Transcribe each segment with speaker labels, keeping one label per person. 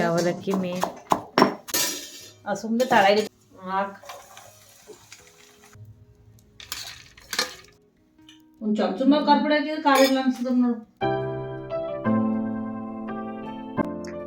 Speaker 1: ಅವಲಕ್ಕಿ ಮೇನ್.
Speaker 2: ಸುಮ್ಮನೆ ಹಾಕ್. ಒಂದು ಕಾರ್ಪೊಡ ಇಲ್ಲ ನೋಡು.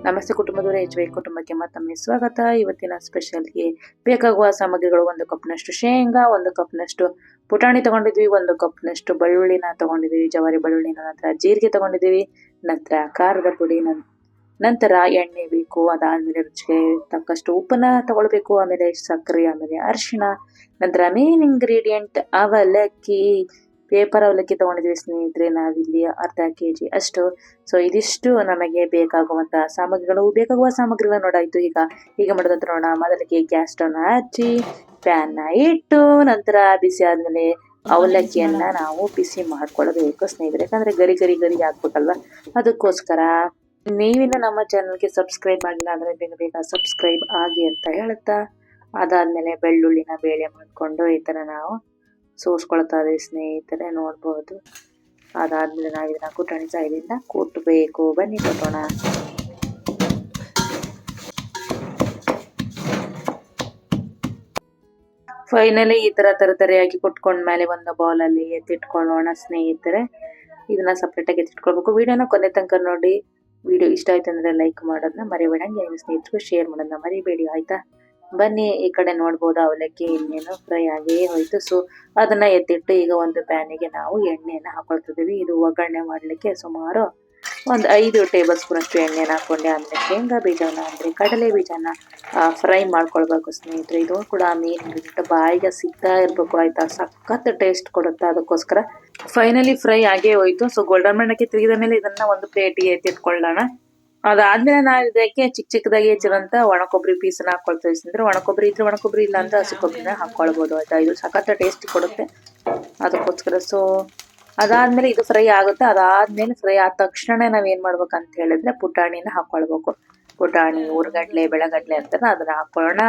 Speaker 1: ನಮಸ್ತೆ ಕುಟುಂಬದವರೇ ಎಚ್ ವೈ ಕುಟುಂಬಕ್ಕೆ ಮತ್ತೊಮ್ಮೆ ಸ್ವಾಗತ. ಇವತ್ತಿನ ಸ್ಪೆಷಲ್ಗೆ ಬೇಕಾಗುವ ಸಾಮಗ್ರಿಗಳು ಒಂದು ಕಪ್ನಷ್ಟು ಶೇಂಗಾ ಒಂದು ಕಪ್ನಷ್ಟು ಪುಟಾಣಿ ತಗೊಂಡಿದ್ವಿ ಒಂದು ಕಪ್ನಷ್ಟು ಬೆಳ್ಳುಳ್ಳಿನ ತಗೊಂಡಿದ್ವಿ ಜವಾರಿ ಬಳ್ಳುಳ್ಳಿನ ನಂತರ ಜೀರಿಗೆ ತಗೊಂಡಿದ್ವಿ ನಂತರ ಖಾರದ ಪುಡಿ ನನ್- ನಂತರ ಎಣ್ಣೆ ಬೇಕು, ಅದಾದ್ಮೇಲೆ ರುಚಿಗೆ ತಕ್ಕಷ್ಟು ಉಪ್ಪನ್ನ ತಗೊಳ್ಬೇಕು, ಆಮೇಲೆ ಸಕ್ಕರೆ, ಆಮೇಲೆ ಅರಿಶಿಣ, ನಂತರ ಮೇನ್ ಇಂಗ್ರೀಡಿಯೆಂಟ್ ಅವಲಕ್ಕಿ ಪೇಪರ್ ಅವಲಕ್ಕಿ ತಗೊಂಡಿದ್ವಿ ಸ್ನೇಹಿತರೆ, ನಾವಿಲ್ಲಿ ಅರ್ಧ ಕೆ ಜಿ ಅಷ್ಟು. ಸೊ ಇದಿಷ್ಟು ನಮಗೆ ಬೇಕಾಗುವಂತಹ ಸಾಮಗ್ರಿಗಳು, ಬೇಕಾಗುವ ಸಾಮಗ್ರಿಗಳು ನೋಡಾಯ್ತು ಈಗ ಈಗ ಮಾಡೋದಂತ ನೋಡೋಣ. ಮೊದಲಿಗೆ ಗ್ಯಾಸ್ ಸ್ಟವ್ನ ಹಚ್ಚಿ ಪ್ಯಾನ್ನ ಇಟ್ಟು, ನಂತರ ಬಿಸಿ ಆದಮೇಲೆ ಅವಲಕ್ಕಿಯನ್ನ ನಾವು ಬಿಸಿ ಮಾಡ್ಕೊಳ್ಬೇಕು ಸ್ನೇಹಿತರೆ. ಯಾಕಂದ್ರೆ ಗರಿ ಗರಿ ಗರಿ ಹಾಕ್ಬೇಕಲ್ವಾ ಅದಕ್ಕೋಸ್ಕರ ನೀವಿನ್ನ ನಮ್ಮ ಚಾನಲ್ಗೆ ಸಬ್ಸ್ಕ್ರೈಬ್ ಆಗಿಲ್ಲ ಅಂದರೆ ಬೇಗ ಬೇಗ ಸಬ್ಸ್ಕ್ರೈಬ್ ಆಗಿ ಅಂತ ಹೇಳುತ್ತಾ, ಅದಾದಮೇಲೆ ಬೆಳ್ಳುಳ್ಳಿನ ಬೇಳೆ ಮಾಡಿಕೊಂಡು ಈ ತರ ನಾವು ಸೋಸ್ಕೊಳ್ತಾ ಇದ್ದೀವಿ ಸ್ನೇಹಿತರೆ, ನೋಡ್ಬೋದು. ಅದಾದಮೇಲೆ ನಾವು ಇದನ್ನ ಕುಟಣಿ ಸೈಡಿಂದ ಕುಟ್ಟಬೇಕು ಬನ್ನಿ ಕೊಟ್ಟೋಣ ಫೈನಲಿ ಈ ತರ ತರತರಿಯಾಗಿ ಕುಟ್ಕೊಂಡ್ಮೇಲೆ ಒಂದು ಬೌಲಲ್ಲಿ ಎತ್ತಿಟ್ಕೊಳ್ಳೋಣ ಸ್ನೇಹಿತರೆ. ಇದನ್ನ ಸಪ್ರೇಟಾಗಿ ಎತ್ತಿಟ್ಕೊಳ್ಬೇಕು. ವಿಡಿಯೋನ ಕೊನೆ ತನಕ ನೋಡಿ. ವಿಡಿಯೋ ಇಷ್ಟ ಆಯ್ತು ಅಂದ್ರೆ ಲೈಕ್ ಮಾಡೋದನ್ನ ಮರಿಬೇಡಂಗೆ. ನಿಮ್ಮ ಸ್ನೇಹಿತರು ಶೇರ್ ಮಾಡೋದನ್ನ ಮರಿಬೇಡಿ, ಆಯ್ತಾ? ಬನ್ನಿ ಈ ಕಡೆ ನೋಡ್ಬೋದು, ಅವಲಕ್ಕಿ ಇನ್ನೇನು ಫ್ರೈ ಆಗೇ ಹೋಯ್ತು. ಸೊ ಅದನ್ನ ಎತ್ತಿಟ್ಟು ಈಗ ಒಂದು ಪ್ಯಾನಿಗೆ ನಾವು ಎಣ್ಣೆಯನ್ನು ಹಾಕೊಳ್ತಿದ್ದೀವಿ ಇದು ಒಗ್ಗರಣೆ ಮಾಡ್ಲಿಕ್ಕೆ ಸುಮಾರು ಒಂದು ಐದು ಟೇಬಲ್ ಸ್ಪೂನ್ ಅಷ್ಟು ಎಣ್ಣೆನ ಹಾಕೊಂಡೆ ಆಮೇಲೆ ಶೇಂಗಾ ಬೀಜನ ಅಂದರೆ ಕಡಲೆ ಬೀಜನ ಫ್ರೈ ಮಾಡ್ಕೊಳ್ಬೇಕು ಸ್ನೇಹಿತರೆ. ಇದು ಕೂಡ ಮೇನ್ ಬಾಯಿಗೆ ಸಿಗ್ತಾ ಇರಬೇಕು, ಆಯಿತಾ? ಸಖತ್ ಟೇಸ್ಟ್ ಕೊಡುತ್ತೆ ಅದಕ್ಕೋಸ್ಕರ. ಫೈನಲಿ ಫ್ರೈ ಆಗೇ ಹೋಯಿತು. ಸೊ ಗೋಲ್ಡನ್ ಬಣ್ಣಕ್ಕೆ ತಿರುಗಿದ ಮೇಲೆ ಇದನ್ನು ಒಂದು ಪ್ಲೇಟಿಗೆ ಎತ್ತಿಟ್ಕೊಳ್ಳೋಣ. ಅದಾದ್ಮೇಲೆ ನಾವು ಇದಕ್ಕೆ ಚಿಕ್ಕ ಚಿಕ್ಕದಾಗಿ ಹೆಚ್ಚಿರೋಂಥ ಒಣಕೊಬ್ಬರಿ ಪೀಸ್ನ ಹಾಕೊಳ್ತಾ ಅಂದ್ರೆ ಒಣ ಕೊಬ್ಬರಿ ಇದ್ರೆ ಒಣಕೊಬ್ಬರಿ ಇಲ್ಲ ಅಂದ್ರೆ ಹಸಿ ಕೊಬ್ಬರಿನ ಹಾಕೊಳ್ಬೋದು, ಆಯ್ತಾ? ಇದು ಸಖತ್ ಟೇಸ್ಟ್ ಕೊಡುತ್ತೆ. ಅದಕ್ಕೋಸ್ಕರ ಸೊ ಅದಾದ್ಮೇಲೆ ಇದು ಫ್ರೈ ಆಗುತ್ತೆ. ಅದಾದ್ಮೇಲೆ ಫ್ರೈ ಆದ ತಕ್ಷಣ ನಾವ್ ಏನ್ ಮಾಡ್ಬೇಕಂತ ಹೇಳಿದ್ರೆ ಪುಟಾಣಿನ ಹಾಕೊಳ್ಬೇಕು. ಪುಟಾಣಿ ಉರ್ಗಡ್ಲೆ ಬೆಳಗಡ್ಲೆ ಅಂತ ಅದನ್ನ ಹಾಕೊಳ್ಳೋಣ.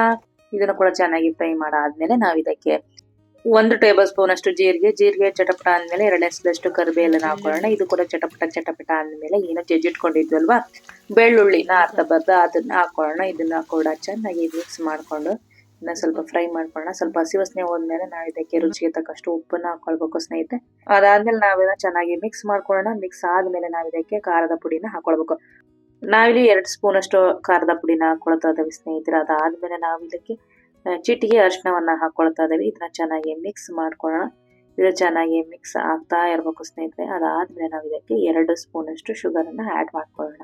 Speaker 1: ಇದನ್ನ ಕೂಡ ಚೆನ್ನಾಗಿ ಫ್ರೈ ಮಾಡಾದ್ಮೇಲೆ ನಾವ್ ಇದಕ್ಕೆ ಒಂದು ಟೇಬಲ್ ಸ್ಪೂನ್ ಅಷ್ಟು ಜೀರಿಗೆ ಜೀರಿಗೆ ಚಟಪಟ ಅಂದ್ಮೇಲೆ ಎರಡನೇ ಎಸ್ಲಷ್ಟು ಕರಿಬೇಲನ್ನ ಹಾಕೊಳ್ಳೋಣ. ಇದು ಕೂಡ ಚಟಪಟ ಚಟಪಟ ಅಂದ್ಮೇಲೆ ಏನೋ ಜಜ್ಜಿಟ್ಕೊಂಡಿದ್ವಲ್ವಾ? ಬೆಳ್ಳುಳ್ಳಿನ ಅರ್ಧ ಬರ್ಧ ಅದನ್ನ ಹಾಕೊಳ್ಳೋಣ. ಇದನ್ನ ಕೂಡ ಚೆನ್ನಾಗಿ ಮಿಕ್ಸ್ ಮಾಡ್ಕೊಂಡು ಇನ್ನ ಸ್ವಲ್ಪ ಫ್ರೈ ಮಾಡ್ಕೊಳ್ಳೋಣ. ಸ್ವಲ್ಪ ಹಸಿ ವಾಸನೆ ಹೋದ್ಮೇಲೆ ನಾವು ಇದಕ್ಕೆ ರುಚಿಗೆ ತಕ್ಕಷ್ಟು ಉಪ್ಪನ್ನ ಹಾಕೊಳ್ಬೇಕು ಸ್ನೇಹಿತರೆ. ಅದಾದ್ಮೇಲೆ ನಾವಿದ ಚೆನ್ನಾಗಿ ಮಿಕ್ಸ್ ಮಾಡ್ಕೊಳ್ಳೋಣ. ಮಿಕ್ಸ್ ಆದ್ಮೇಲೆ ನಾವು ಇದಕ್ಕೆ ಖಾರದ ಪುಡಿನ ಹಾಕೊಳ್ಬೇಕು. ನಾವಿಲ್ಲಿ ಎರಡು ಸ್ಪೂನ್ ಅಷ್ಟು ಖಾರದ ಪುಡಿನ ಹಾಕೊಳ್ತಾ ಇದ್ದೀವಿ ಸ್ನೇಹಿತರೆ. ಅದಾದ್ಮೇಲೆ ನಾವು ಇದಕ್ಕೆ ಚಿಟಿಗೆ ಅರಿಶಿನವನ್ನ ಹಾಕೊಳ್ತಾ ಇದ್ದೀವಿ. ಇದನ್ನ ಚೆನ್ನಾಗಿ ಮಿಕ್ಸ್ ಮಾಡ್ಕೊಳ್ಳೋಣ. ಇದು ಚೆನ್ನಾಗಿ ಮಿಕ್ಸ್ ಆಗ್ತಾ ಇರಬೇಕು ಸ್ನೇಹಿತರೆ. ಅದಾದ್ಮೇಲೆ ನಾವು ಇದಕ್ಕೆ ಎರಡು ಸ್ಪೂನ್ ಅಷ್ಟು ಶುಗರ್ ಅನ್ನ ಆಡ್ ಮಾಡ್ಕೊಳ್ಳೋಣ.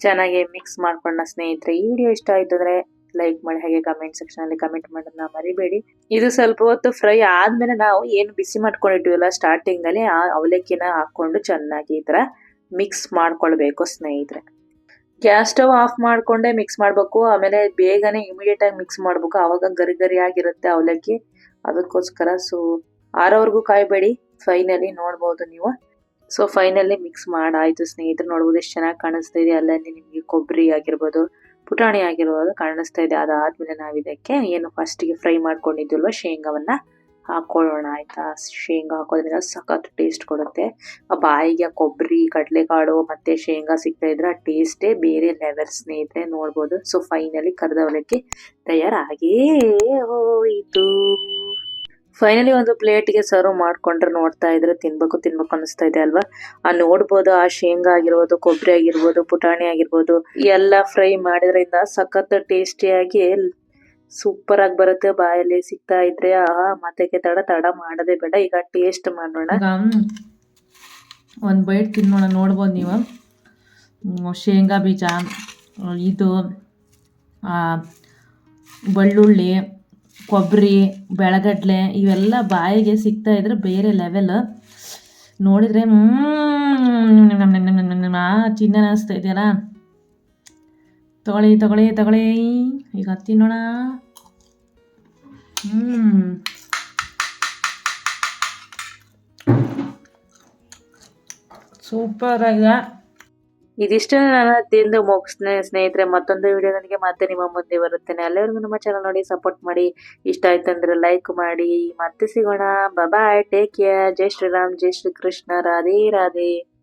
Speaker 1: ಚೆನ್ನಾಗಿ ಮಿಕ್ಸ್ ಮಾಡ್ಕೊಳ್ಳೋಣ ಸ್ನೇಹಿತರೆ. ಈ ವಿಡಿಯೋ ಇಷ್ಟ ಆಯ್ತು ಅಂದ್ರೆ ಲೈಕ್ ಮಾಡಿ, ಹಾಗೆ ಕಮೆಂಟ್ ಸೆಕ್ಷನ್ ಅಲ್ಲಿ ಕಮೆಂಟ್ ಮಾಡೋದನ್ನ ಮರಿಬೇಡಿ. ಇದು ಸ್ವಲ್ಪ ಹೊತ್ತು ಫ್ರೈ ಆದ್ಮೇಲೆ ನಾವು ಏನು ಬಿಸಿ ಮಾಡ್ಕೊಂಡಿಟ್ಟಿವಲ್ಲ ಸ್ಟಾರ್ಟಿಂಗ್ ಅಲ್ಲಿ ಆ ಅವಲಕ್ಕಿನ ಹಾಕೊಂಡು ಚೆನ್ನಾಗಿ ಈ ತರ ಮಿಕ್ಸ್ ಮಾಡ್ಕೊಳ್ಬೇಕು ಸ್ನೇಹಿತರೆ. ಗ್ಯಾಸ್ ಸ್ಟವ್ ಆಫ್ ಮಾಡ್ಕೊಂಡೆ ಮಿಕ್ಸ್ ಮಾಡ್ಬೇಕು, ಆಮೇಲೆ ಬೇಗನೆ ಇಮಿಡಿಯೇಟ್ ಆಗಿ ಮಿಕ್ಸ್ ಮಾಡ್ಬೇಕು. ಅವಾಗ ಗರಿ ಗರಿ ಆಗಿರುತ್ತೆ ಅವಲಕ್ಕಿ. ಅದಕ್ಕೋಸ್ಕರ ಸೊ ಆರೋವರೆಗೂ ಕಾಯ್ಬೇಡಿ. ಫೈನಲಿ ನೋಡ್ಬೋದು ನೀವು. ಸೊ ಫೈನಲಿ ಮಿಕ್ಸ್ ಮಾಡಾಯ್ತು ಸ್ನೇಹಿತರು. ನೋಡ್ಬೋದು ಎಷ್ಟು ಚೆನ್ನಾಗಿ ಕಾಣಿಸ್ತಾ ಇದೆ. ಅಲ್ಲಲ್ಲಿ ನಿಮಗೆ ಕೊಬ್ಬರಿ ಆಗಿರ್ಬೋದು ಪುಟಾಣಿ ಆಗಿರೋದು ಕಾಣಿಸ್ತಾ ಇದೆ. ಅದಾದ್ಮೇಲೆ ನಾವು ಇದಕ್ಕೆ ಏನು ಫಸ್ಟಿಗೆ ಫ್ರೈ ಮಾಡ್ಕೊಂಡಿದ್ವಲ್ವ ಶೇಂಗಾವನ್ನ ಹಾಕೊಳ್ಳೋಣ ಆಯ್ತಾ? ಶೇಂಗಾ ಹಾಕೋದ್ರಿಂದ ಸಖತ್ ಟೇಸ್ಟ್ ಕೊಡುತ್ತೆ. ಬಾಯಿಗೆ ಕೊಬ್ಬರಿ, ಕಡಲೆಕಾಳು ಮತ್ತೆ ಶೇಂಗಾ ಸಿಗ್ತಾ ಇದ್ರೆ ಆ ಟೇಸ್ಟೇ ಬೇರೆ ಲೆವೆಲ್ ಸ್ನೇಹಿತರೆ ನೋಡ್ಬೋದು. ಸೊ ಫೈನಲಿ ಕರೆದವಲಕ್ಕೆ ತಯಾರಾಗೇ ಹೋಯಿತು. ಫೈನಲಿ ಒಂದು ಪ್ಲೇಟ್ಗೆ ಸರ್ವ್ ಮಾಡ್ಕೊಂಡ್ರೆ ನೋಡ್ತಾ ಇದ್ರೆ ತಿನ್ಬೇಕು ತಿನ್ಬೇಕು ಅನಿಸ್ತಾ ಇದೆ ಅಲ್ವಾ? ಆ ನೋಡ್ಬೋದು, ಆ ಶೇಂಗಾ ಆಗಿರ್ಬೋದು ಕೊಬ್ಬರಿ ಆಗಿರ್ಬೋದು, ಪುಟಾಣಿ ಆಗಿರ್ಬೋದು, ಎಲ್ಲ ಫ್ರೈ ಮಾಡಿದ್ರಿಂದ ಸಖತ್ ಟೇಸ್ಟಿಯಾಗಿ ಸೂಪರ್ ಆಗಿ ಬರುತ್ತೆ. ಬಾಯಲ್ಲಿ ಸಿಗ್ತಾ ಇದ್ರೆ ಆ ಮತ್ತೆ ತಡ ತಡ ಮಾಡದೆ ಬೇಡ. ಈಗ ಟೇಸ್ಟ್ ಮಾಡೋಣ.
Speaker 2: ಒಂದು ಬೈಟ್ ತಿನ್ನೋಣ, ನೋಡ್ಬೋದು ನೀವು. ಶೇಂಗಾ ಬೀಜ, ಇದು ಬೆಳ್ಳುಳ್ಳಿ ಕೊಬ್ಬರಿ, ಬೆಳಗಡ್ಲೆ ಇವೆಲ್ಲ ಬಾಯಿಗೆ ಸಿಗ್ತಾ ಇದ್ರೆ ಬೇರೆ ಲೆವೆಲ್ ನೋಡಿದರೆ ಚಿನ್ನ ಅನಿಸ್ತಾ ಇದೆಯಲ್ಲ? ತಗೊಳ್ಳಿ ತಗೊಳ್ಳಿ ತಗೊಳ್ಳಿ ಈಗ ತಿನ್ನೋಣ. ಹ್ಞೂ ಸೂಪರ್
Speaker 1: ಇದಿಷ್ಟು ನಾನು ತಿಂದು ಮುಗಿಸ್ನೆ ಸ್ನೇಹಿತರೆ, ಮತ್ತೊಂದು ವಿಡಿಯೋದೊಂದಿಗೆ ಮತ್ತೆ ನಿಮ್ಮ ಮುಂದೆ ಬರುತ್ತೇನೆ. ಎಲ್ಲರಿಗೂ ನಮ್ಮ ಚಾನಲ್ ನೋಡಿ ಸಪೋರ್ಟ್ ಮಾಡಿ. ಇಷ್ಟ ಆಯ್ತು ಅಂದ್ರೆ ಲೈಕ್ ಮಾಡಿ. ಮತ್ತೆ ಸಿಗೋಣ. ಬಾಯ್ ಟೇಕ್ ಕೇರ್ ಜೈ ಶ್ರೀರಾಮ್. ಜೈ ಶ್ರೀ ಕೃಷ್ಣ ರಾಧೇ ರಾಧೇ.